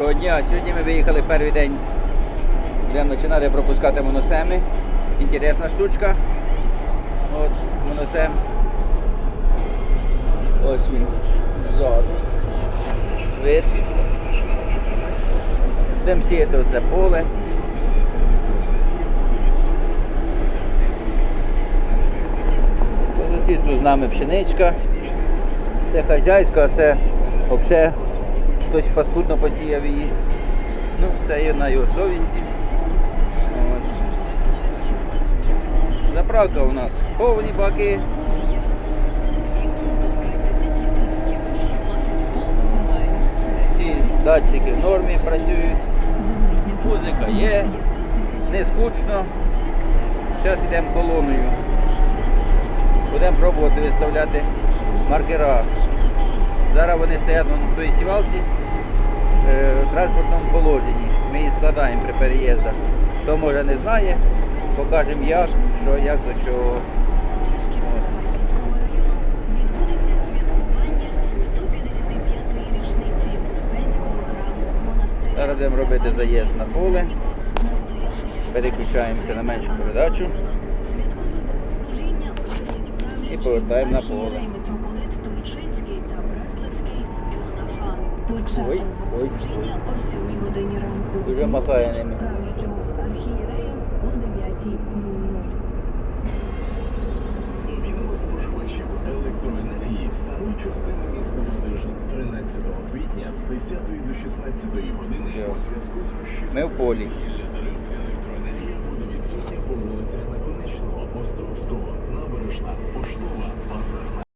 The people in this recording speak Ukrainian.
Доброго дня. Сьогодні ми виїхали перший день. Будемо починати пропускати моносеми. Інтересна штучка. От моносем. Ось він ззаду. Вид. Будемо сіяти оце поле. По сусідству з нами пшеничка. Це хазяйська, це взагалі хтось паскудно посіяв її. Ну, це є на його совісті. Заправка у нас повні баки. Всі датчики в нормі працюють. Музика є, не скучно. Зараз йдемо колоною. Будемо пробувати виставляти маркера. Зараз вони стоять на той сівалці е, в транспортному положенні. Ми її складаємо при переїздах. Хто може не знає, покажемо як, що, як до чого. Зараз будемо робити заїзд на поле. Переключаємося на меншу передачу. І повертаємо на поле. Ой, ой. Дуже ними. Відомо споживачів електроенергії стали частиною міста Ладижин 13 квітня з 10 до 16 години у зв'язку з розчистою Ми в полі. електроенергія буде відсутня по вулицях Наконечного, Островського, Набережна, Поштова, Пасажна.